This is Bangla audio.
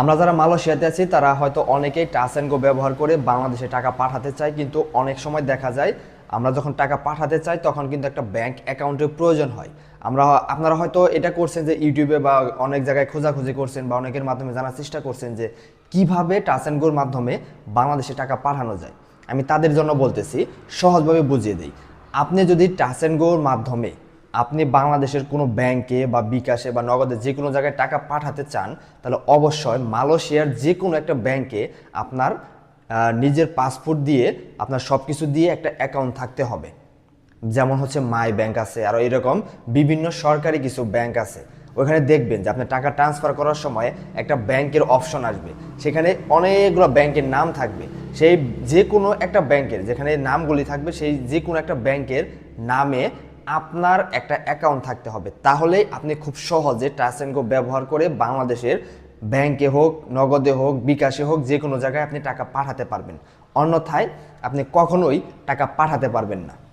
আমরা যারা মালয়েশিয়াতে আছি, তারা হয়তো অনেকেই টাচ অ্যান্ড গো ব্যবহার করে বাংলাদেশে টাকা পাঠাতে চাই কিন্তু অনেক সময় দেখা যায় আমরা যখন টাকা পাঠাতে চাই, তখন কিন্তু একটা ব্যাংক অ্যাকাউন্টের প্রয়োজন হয়। আমরা আপনারা হয়তো এটা করছেন যে ইউটিউবে বা অনেক জায়গায় খোঁজাখুঁজি করছেন বা অনেকের মাধ্যমে জানার চেষ্টা করছেন যে কীভাবে টাচ অ্যান্ড গোর মাধ্যমে বাংলাদেশে টাকা পাঠানো যায়। আমি তাদের জন্য বলতেছি, সহজভাবে বুঝিয়ে দিই। আপনি যদি টাচ অ্যান্ড গোর মাধ্যমে আপনি বাংলাদেশের কোনো ব্যাংকে বা বিকাশে বা নগদে যে কোনো জায়গায় টাকা পাঠাতে চান, তাহলে অবশ্যই মালয়েশিয়ার যে কোনো একটা ব্যাংকে আপনার নিজের পাসপোর্ট দিয়ে আপনার সব কিছু দিয়ে একটা অ্যাকাউন্ট থাকতে হবে। যেমন হচ্ছে মাই ব্যাংক আছে, আর এরকম বিভিন্ন সরকারি কিছু ব্যাংক আছে। ওখানে দেখবেন যে আপনি টাকা ট্রান্সফার করার সময় একটা ব্যাংকের অপশন আসবে। সেখানে অনেকগুলো ব্যাংকের নাম থাকবে। সেই যে কোনো একটা ব্যাংকের যেখানে নামগুলি থাকবে, সেই যে কোনো একটা ব্যাংকের নামে আপনার একটা অ্যাকাউন্ট থাকতে হবে। তাহলেই আপনি খুব সহজে টাচ অ্যান্ড গো ব্যবহার করে বাংলাদেশের ব্যাংকে হোক, নগদে হোক, বিকাশে হোক যে কোনো জায়গায় আপনি টাকা পাঠাতে পারবেন। অন্যথায় আপনি কখনোই টাকা পাঠাতে পারবেন না।